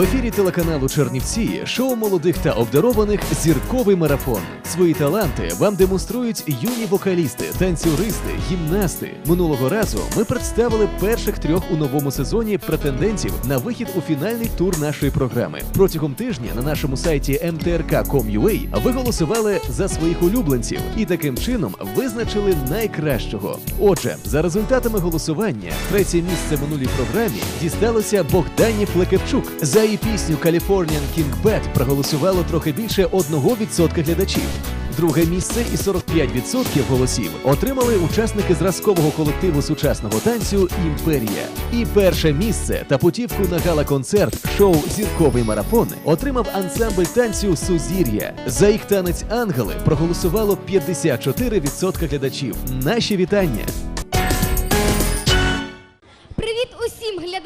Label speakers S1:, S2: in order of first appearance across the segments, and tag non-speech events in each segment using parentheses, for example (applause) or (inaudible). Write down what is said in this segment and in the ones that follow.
S1: В ефірі телеканалу Чернівці шоу молодих та обдарованих зірковий марафон. Свої таланти вам демонструють юні вокалісти, танцюристи, гімнасти. Минулого разу ми представили перших трьох у новому сезоні претендентів на вихід у фінальний тур нашої програми. Протягом тижня на нашому сайті mtrk.com.ua ви голосували за своїх улюбленців і таким чином визначили найкращого. Отже, за результатами голосування, третє місце минулій програмі дісталося Богдані Флекевчук. За її пісню Californian King Bad проголосувало трохи більше 1% глядачів. Друге місце і 45% голосів отримали учасники зразкового колективу сучасного танцю Імперія. І перше місце та путівку на гала-концерт шоу Зірковий марафон отримав ансамбль танцю Сузір'я. За їх танець Ангели проголосувало 54% глядачів. Наші вітання!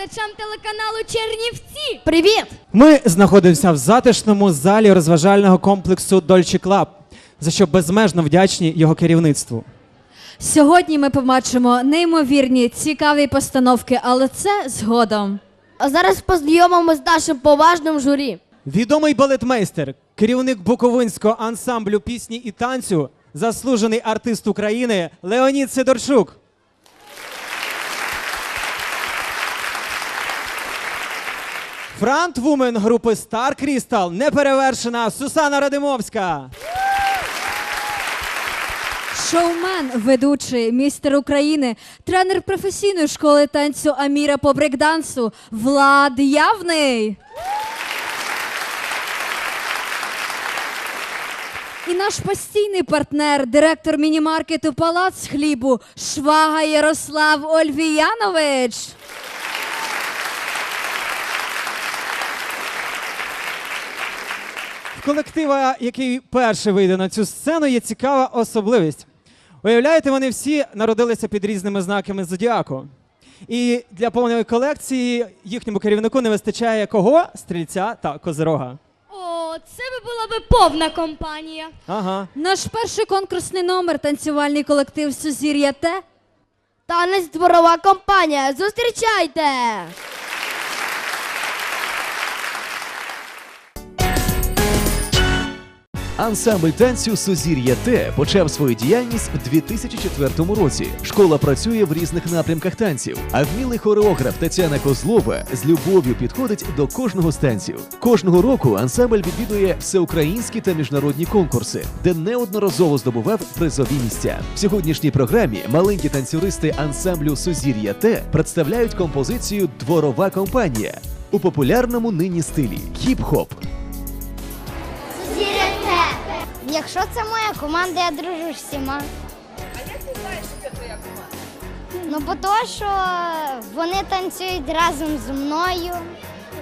S2: Глядачам телеканалу Чернівці!
S3: Привіт!
S4: Ми знаходимося в затишному залі розважального комплексу Дольче Клаб, за що безмежно вдячні його керівництву.
S3: Сьогодні ми побачимо неймовірні, цікаві постановки, але це згодом.
S2: А зараз познайомимося з нашим поважним журі.
S4: Відомий балетмейстер, керівник Буковинського ансамблю пісні і танцю, заслужений артист України Леонід Сидорчук. Фронтвумен групи Star Crystal неперевершена Сусана Радимовська.
S3: Шоумен, ведучий, містер України, тренер професійної школи танцю Аміра по брейкдансу Влад Явний. І наш постійний партнер, директор міні-маркету Палац хлібу Швага Ярослав Ольвіянович.
S4: Колектива, який перший вийде на цю сцену, є цікава особливість. Уявляєте, вони всі народилися під різними знаками зодіаку. І для повної колекції їхньому керівнику не вистачає кого? Стрільця та козирога.
S2: О, це би була би повна компанія.
S4: Ага.
S3: Наш перший конкурсний номер танцювальний колектив Сузір'я Т.
S2: Танець дворова компанія. Зустрічайте!
S1: Ансамбль танцю Сузір'я Т почав свою діяльність в 2004 році. Школа працює в різних напрямках танців, а вмілий хореограф Тетяна Козлова з любов'ю підходить до кожного з танців. Кожного року ансамбль відвідує всеукраїнські та міжнародні конкурси, де неодноразово здобував призові місця. В сьогоднішній програмі маленькі танцюристи ансамблю Сузір'я Т представляють композицію Дворова компанія у популярному нині стилі хіп-хоп.
S5: Якщо це моя команда, я дружу з всіма.
S6: А як ти знаєш, що це твоя команда?
S5: Ну, бо то, що вони танцюють разом зі мною,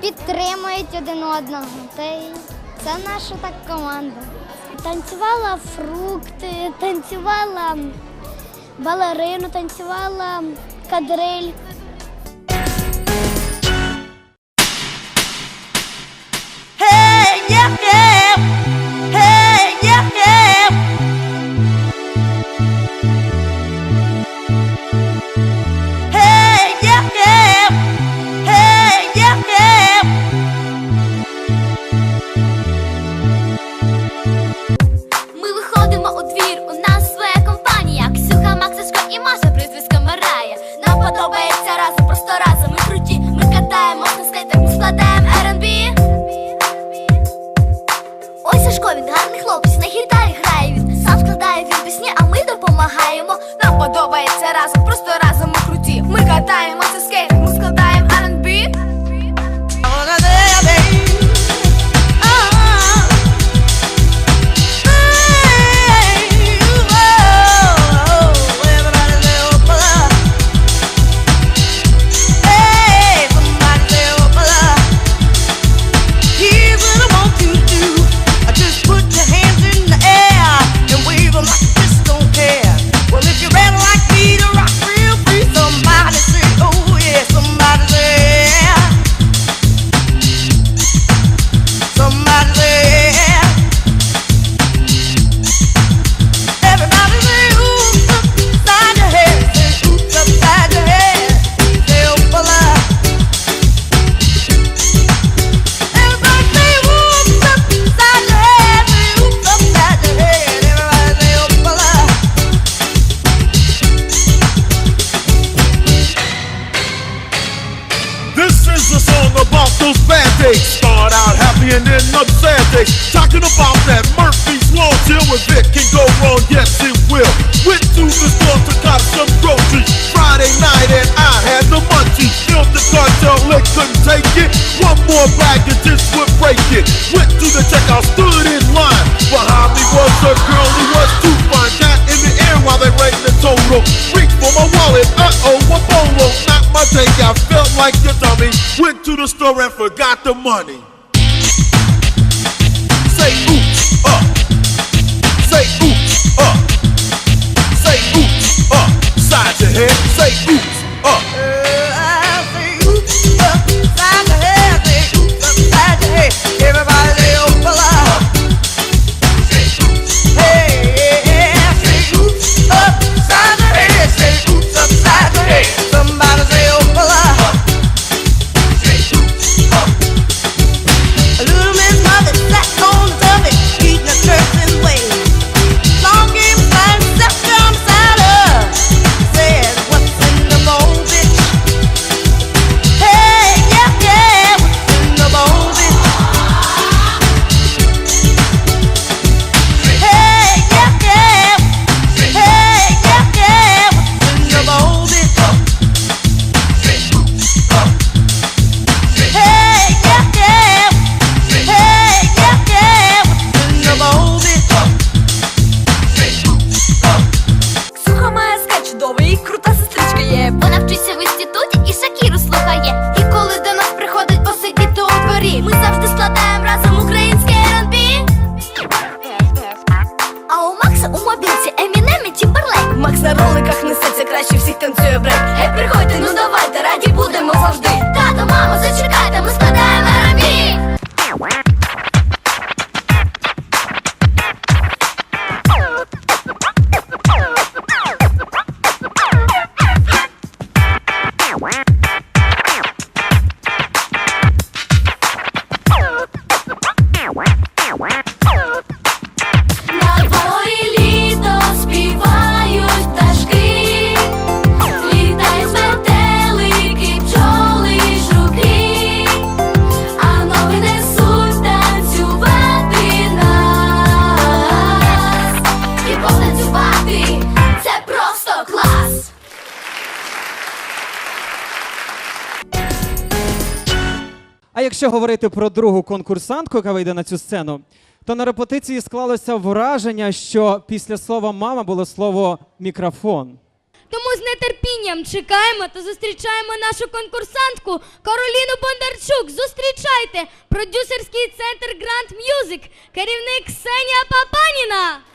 S5: підтримують один одного. Та й це наша так команда. Танцювала фрукти, танцювала балерину, танцювала кадриль.
S7: With it can go wrong, yes it will. Went to the store to cop some groceries. Friday night and I had the munchies. Filled the cartel, they couldn't take it. One more bag and this would break it. Went to the checkout, stood in line. Behind me was a girl who was too fine. Got in the air while they rang the total. Reached for my wallet, uh-oh, a bolo. Not my take, I felt like a dummy. Went to the store and forgot the money. Say oops,
S8: like you. На роликах несеться, краще всіх танцює брейк. Гей, приходьте, ну
S4: говорити про другу конкурсантку, яка вийде на цю сцену, то на репетиції склалося враження, що після слова мама було слово мікрофон.
S2: Тому з нетерпінням чекаємо та зустрічаємо нашу конкурсантку Кароліну Бондарчук. Зустрічайте! Продюсерський центр Grand Music, керівник Ксенія Папаніна.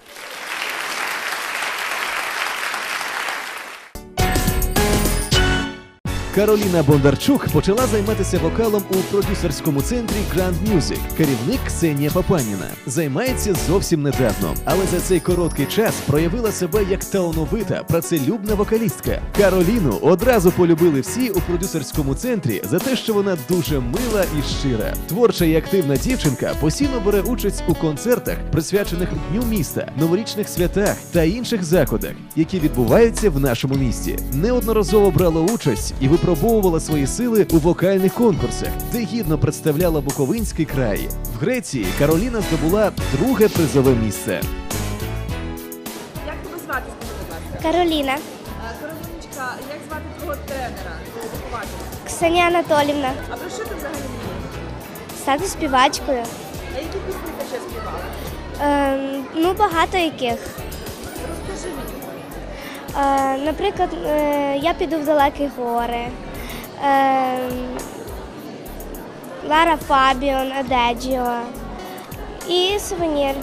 S1: Кароліна Бондарчук почала займатися вокалом у продюсерському центрі Grand Music. Керівник Ксенія Папаніна займається зовсім недавно, але за цей короткий час проявила себе як талановита, працелюбна вокалістка. Кароліну одразу полюбили всі у продюсерському центрі за те, що вона дуже мила і щира. Творча і активна дівчинка постійно бере участь у концертах, присвячених Дню міста, новорічних святах та інших заходах, які відбуваються в нашому місті. Неодноразово брала участь і випробовувала свої сили у вокальних конкурсах, де гідно представляла Буковинський край. В Греції Кароліна здобула друге призове місце.
S6: Як тебе звати, скажи, будь ласка?
S5: Кароліна,
S6: А, як звати твого тренера, вихователя?
S5: Ксенія Анатолівна,
S6: А про що ти взагалі мрієш?
S5: стати співачкою.
S6: А які пісні ти ще співала?
S5: Ем, ну, багато яких. Е, наприклад, е, я піду в далекі гори. Ем, Лара Фабіон, Адеджіо і сувенір.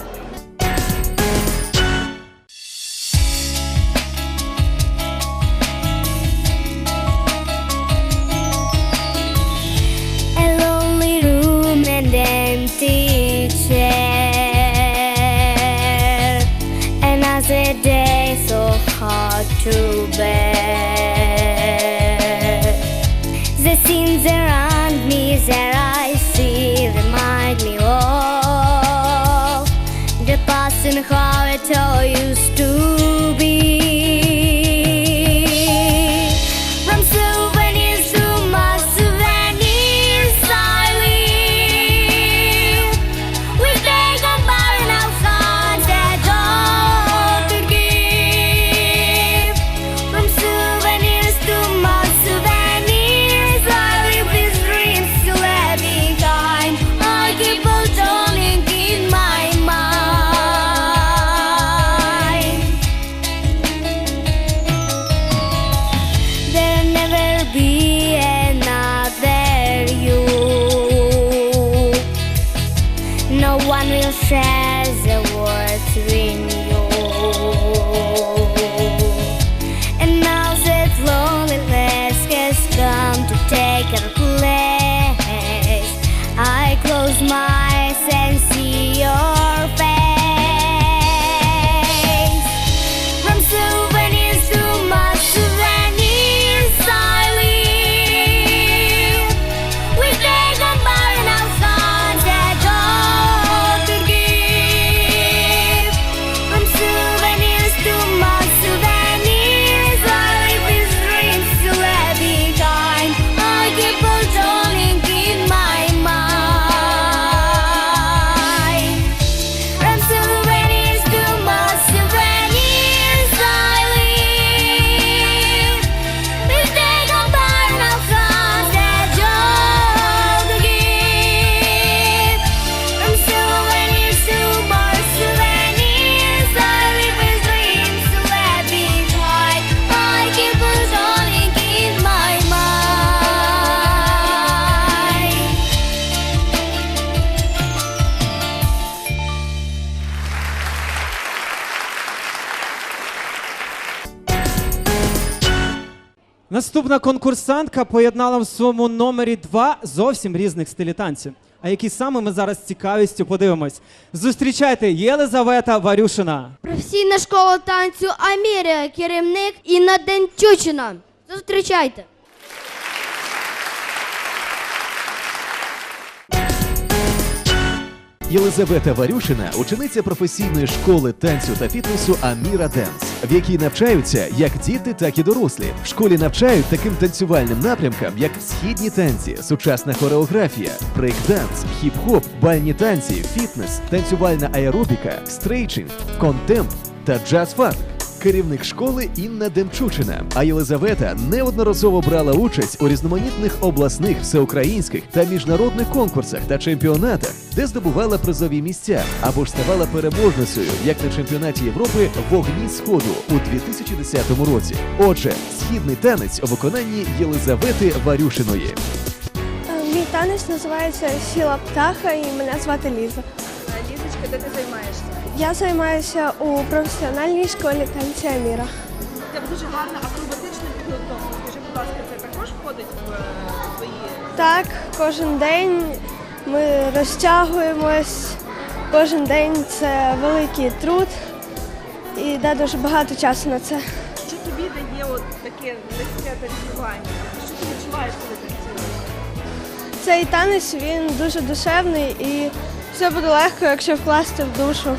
S8: A lonely one will share the words world's you.
S4: Наступна конкурсантка поєднала в своєму номері два зовсім різних стилі танців. А які саме ми зараз з цікавістю подивимось. Зустрічайте Єлизавета Варюшина.
S9: Професійна школа танцю Амірія, керівник Інна Денчучина. Зустрічайте.
S1: Єлизавета Варюшина учениця професійної школи танцю та фітнесу Аміра Денс, в якій навчаються як діти, так і дорослі. В школі навчають таким танцювальним напрямкам, як східні танці, сучасна хореографія, брейк-данс, хіп-хоп, бальні танці, фітнес, танцювальна аеробіка, стрейчинг, контемп та джаз-фанк. Керівник школи Інна Демчучина, а Єлизавета неодноразово брала участь у різноманітних обласних, всеукраїнських та міжнародних конкурсах та чемпіонатах, де здобувала призові місця або ж ставала переможницею, як на чемпіонаті Європи Вогні Сходу у 2010 році. Отже, східний танець у виконанні Єлизавети Варюшиної.
S10: Мій танець називається Сіла птаха і мене звати Ліза.
S6: Е, Лізочка, де ти займаєшся?
S10: Я займаюся у професіональній школі танцю Аміра.
S6: У тебе дуже гарна акробатична підготовка. Скажи, будь ласка, це також входить в е, твої
S10: Так, кожен день ми розтягуємось. Кожен день це великий труд і йде дуже багато часу на це.
S6: що тобі дає от таке легке танцювання? Що ти відчуваєш, коли танцюєш?
S10: Цей танець він дуже душевний і все буде легко, якщо вкласти в душу.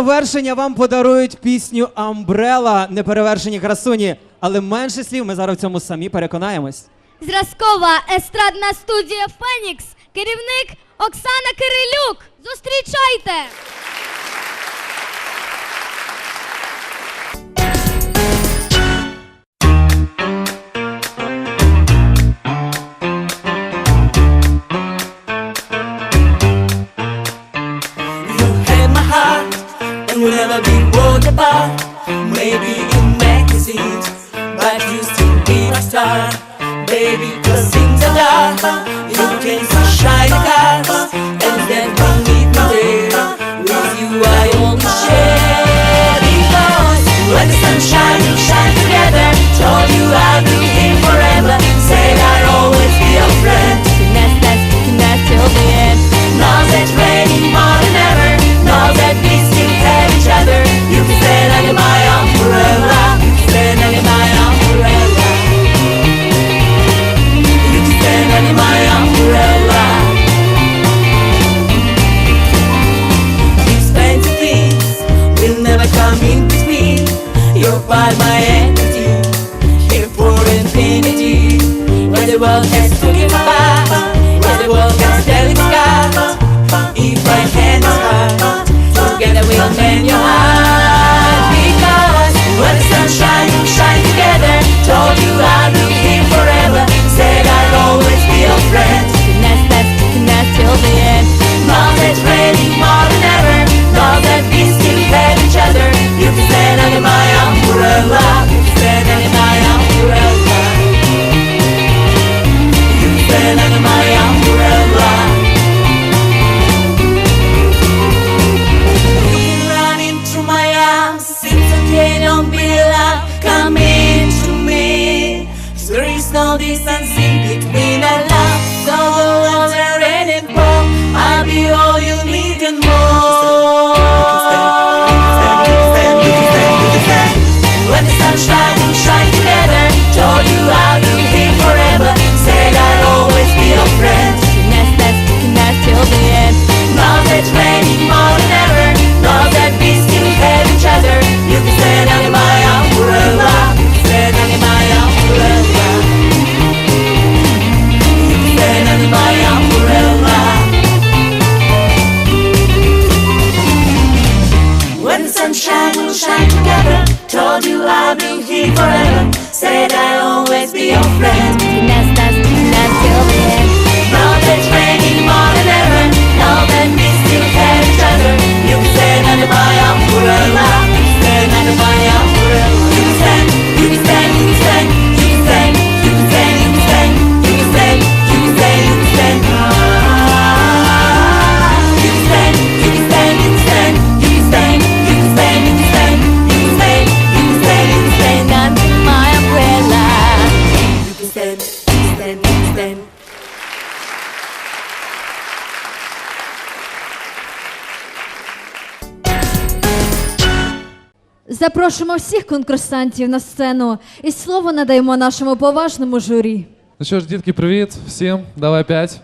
S4: Завершення вам подарують пісню Амбрела неперевершені красуні. Але менше слів ми зараз в цьому самі переконаємось.
S2: Зразкова естрадна студія Фенікс, керівник Оксана Кирилюк. Зустрічайте!
S11: Apart. Maybe in magazines, but you still be my star. Baby, cause things are dark. You can see shiny cars, and then bring me there. With you, I only share because when the sun shines, we shine together. Told you I'll be here forever. Together. Told you I'll be here forever. Said I'll always be your friend. That's finesse till the end. Now that's raining
S3: Запрошуємо всіх конкурсантів на сцену і слово надаємо нашому поважному журі.
S12: Ну що ж, дітки, привіт всім. Давай п'ять.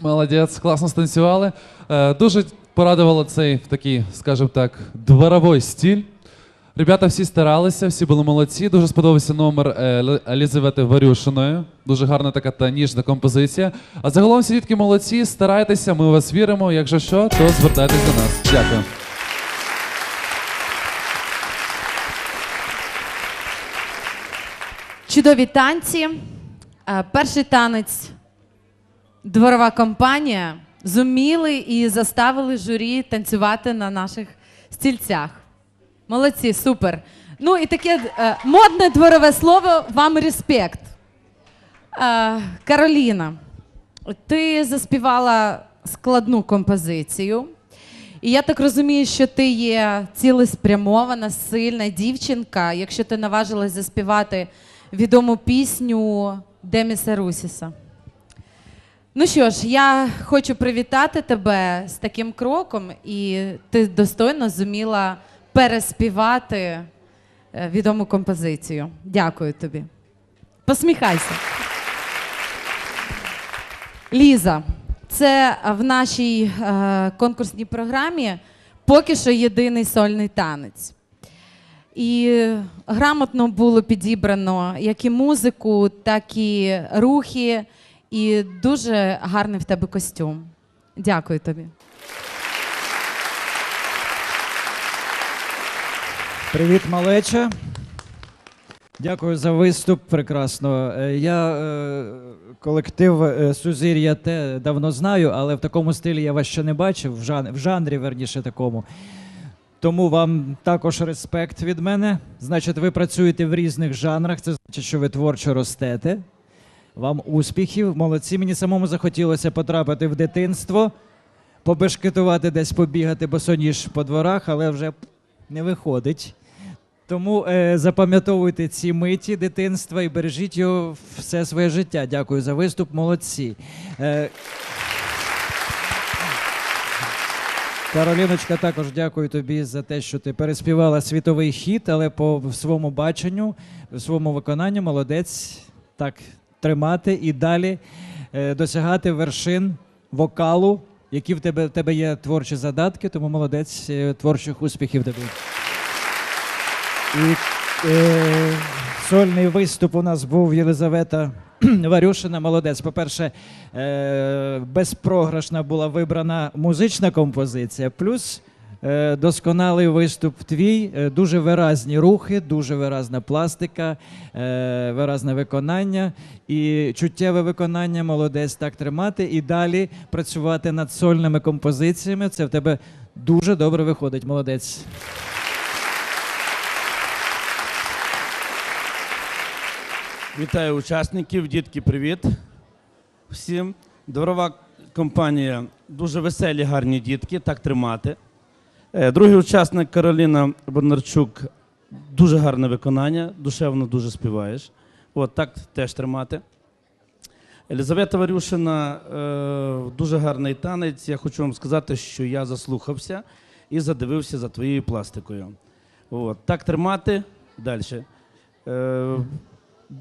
S12: Молодець, класно станцювали. Е, дуже порадувало цей такий, скажімо так, дворовий стиль. Ребята всі старалися, всі були молодці. Дуже сподобався номер е, Елізавети Варюшиної. Дуже гарна така та ніжна композиція. А загалом всі дітки молодці, старайтеся, ми у вас віримо. Якщо що, то звертайтесь до нас. Дякую.
S13: Чудові танці. Е, Перший танець дворова компанія зуміли і заставили журі танцювати на наших стільцях. Молодці, супер. Ну і таке е, модне дворове слово вам респект. Е, Кароліна, ти заспівала складну композицію. І я так розумію, що ти є цілеспрямована, сильна дівчинка, якщо ти наважилась заспівати відому пісню Деміса Русіса. Ну що ж, я хочу привітати тебе з таким кроком, і ти достойно зуміла переспівати е, відому композицію. Дякую тобі. Посміхайся. Ліза, це в нашій е, конкурсній програмі поки що єдиний сольний танець. І грамотно було підібрано як і музику, так і рухи, і дуже гарний в тебе костюм. Дякую тобі.
S14: Привіт, малеча. Дякую за виступ. Прекрасно. Е, Я е, колектив е, Сузір'я те давно знаю, але в такому стилі я вас ще не бачив, в, жан- в жанрі, верніше такому. Тому вам також респект від мене. Значить, ви працюєте в різних жанрах. Це значить, що ви творчо ростете. Вам успіхів, молодці. Мені самому захотілося потрапити в дитинство, побешкетувати десь побігати босоніж по дворах, але вже не виходить. Тому е, запам'ятовуйте ці миті дитинства і бережіть його все своє життя. Дякую за виступ, молодці. Е, Кароліночка, також дякую тобі за те, що ти переспівала світовий хіт, але по своєму баченню, в своєму виконанні молодець так тримати і далі е, досягати вершин вокалу, які в тебе, в тебе є творчі задатки, тому молодець, е, творчих успіхів тобі. І е, сольний виступ у нас був Єлизавета (clears throat) Варюшина. Молодець. По-перше, е, безпрограшна була вибрана музична композиція, плюс е, досконалий виступ твій, е, дуже виразні рухи, дуже виразна пластика, виразне виконання і чуттєве виконання. Молодець так тримати і далі працювати над сольними композиціями. Це в тебе дуже добре виходить. Молодець.
S15: Вітаю учасників, дітки, привіт всім. Дворова компанія, дуже веселі, гарні дітки, так тримати. Е, Другий учасник Кароліна Бондарчук, дуже гарне виконання, душевно дуже співаєш. От так теж тримати. Елізавета Варюшина, е, дуже гарний танець. Я хочу вам сказати, що я заслухався і задивився за твоєю пластикою. От, так тримати далі.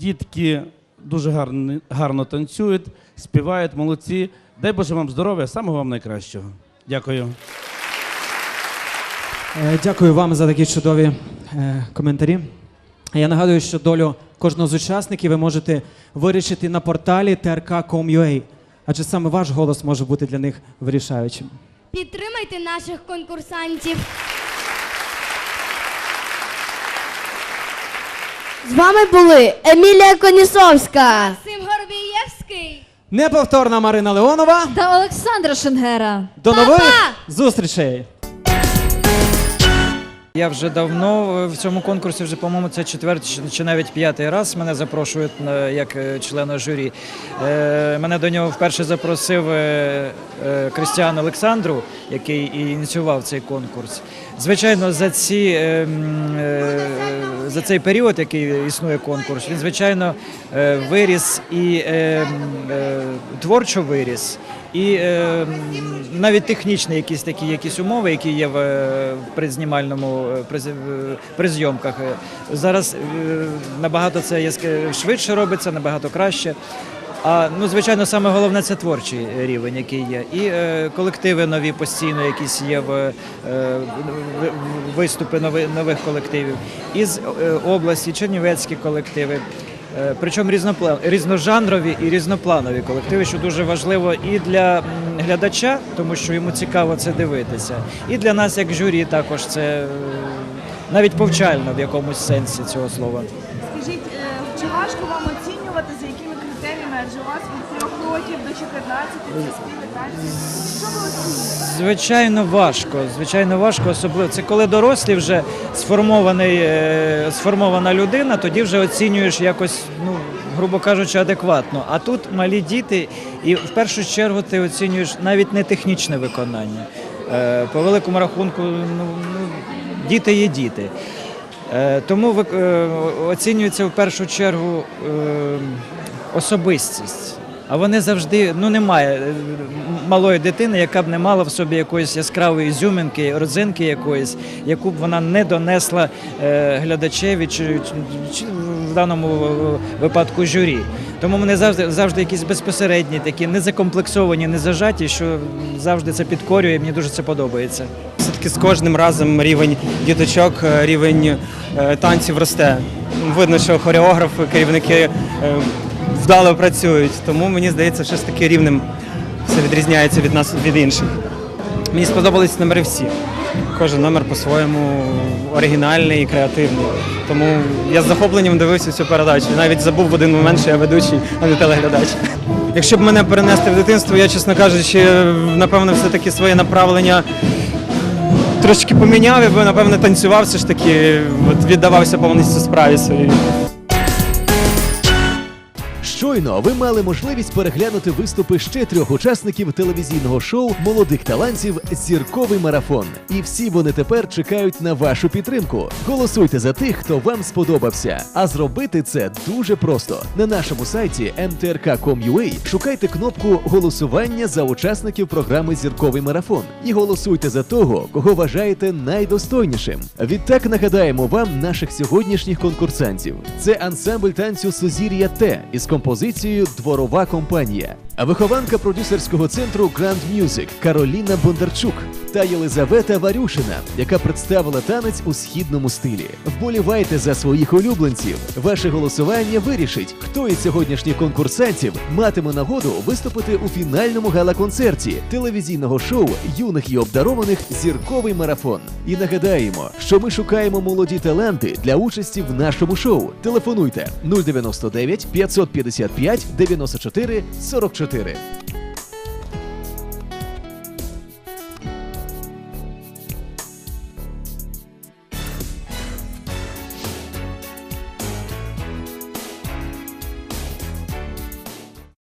S15: Дітки дуже гарно, гарно танцюють, співають, молодці. Дай Боже вам здоров'я, самого вам найкращого. Дякую.
S4: Е, Дякую вам за такі чудові е, коментарі. Я нагадую, що долю кожного з учасників ви можете вирішити на порталі trk.com.ua, адже саме ваш голос може бути для них вирішаючим.
S2: Підтримайте наших конкурсантів.
S5: З вами були Емілія Конісовська.
S2: Максим Горбієвський.
S4: Неповторна Марина Леонова.
S3: Та Олександра Шенгера.
S4: До нових зустрічей!
S14: Я вже давно е, в цьому конкурсі, вже, по-моєму, це четвертий чи- чи навіть п'ятий раз мене запрошують е, як е, члена журі. Е, Мене до нього вперше запросив е, е, Крістіан Олександру, який і ініціював цей конкурс. Звичайно, за ці е, м, е, за цей період, який існує конкурс, він звичайно е, виріс і е, е, творчо виріс. І е, навіть технічні якісь такі якісь умови, які є в, признімальному при, зйомках. Зараз набагато це швидше робиться, набагато краще. А ну, звичайно, саме головне це творчий рівень, який є. І е, колективи нові постійно якісь є в е, виступи нови, нових колективів. Із е, області чернівецькі колективи. Е, Причому різнопла- різножанрові і різнопланові колективи, що дуже важливо і для глядача, тому що йому цікаво це дивитися, і для нас, як журі, також це е, навіть повчально в якомусь сенсі цього слова. Звичайно, важко. Звичайно, важко, особливо це коли дорослі вже сформований, е, сформована людина, тоді вже оцінюєш якось, ну грубо кажучи, адекватно. А тут малі діти, і в першу чергу ти оцінюєш навіть не технічне виконання. Е, По великому рахунку, ну, ну діти є діти. Е, Тому оцінюється в першу чергу особистість. А вони завжди ну немає е, малої дитини, яка б не мала в собі якоїсь яскравої ізюминки, родзинки якоїсь, яку б вона не донесла е, глядачеві чи, в даному е, випадку журі. Тому вони завжди завжди якісь безпосередні, такі не закомплексовані, не зажаті, що завжди це підкорює. Мені дуже це подобається.
S4: Все-таки з кожним разом рівень діточок, рівень танців росте. Видно, що хореографи, керівники вдало працюють, тому мені здається, що ж таки рівнем все відрізняється від нас від інших. Мені сподобались номери всі. Кожен номер по-своєму оригінальний і креативний. Тому я з захопленням дивився цю передачу. Навіть забув в один момент, що я ведучий, а не телеглядач. Якщо б мене перенести в дитинство, я, чесно кажучи, напевно, все-таки своє направлення трошки поміняв, я би, напевно, танцював все ж таки, от віддавався повністю справі своїй.
S1: Щойно ви мали можливість переглянути виступи ще трьох учасників телевізійного шоу молодих талантів Зірковий марафон. І всі вони тепер чекають на вашу підтримку. Голосуйте за тих, хто вам сподобався. А зробити це дуже просто. На нашому сайті mtrk.com.ua шукайте кнопку голосування за учасників програми Зірковий марафон і голосуйте за того, кого вважаєте найдостойнішим. Відтак нагадаємо вам наших сьогоднішніх конкурсантів. Це ансамбль танцю Сузір'я Т із композицією Дворова компанія. А вихованка продюсерського центру Grand Music Кароліна Бондарчук та Єлизавета Варюшина, яка представила танець у східному стилі. Вболівайте за своїх улюбленців. Ваше голосування вирішить, хто із сьогоднішніх конкурсантів матиме нагоду виступити у фінальному гала-концерті телевізійного шоу юних і обдарованих зірковий марафон. І нагадаємо, що ми шукаємо молоді таланти для участі в нашому шоу. Телефонуйте 099 555 94 44. 4.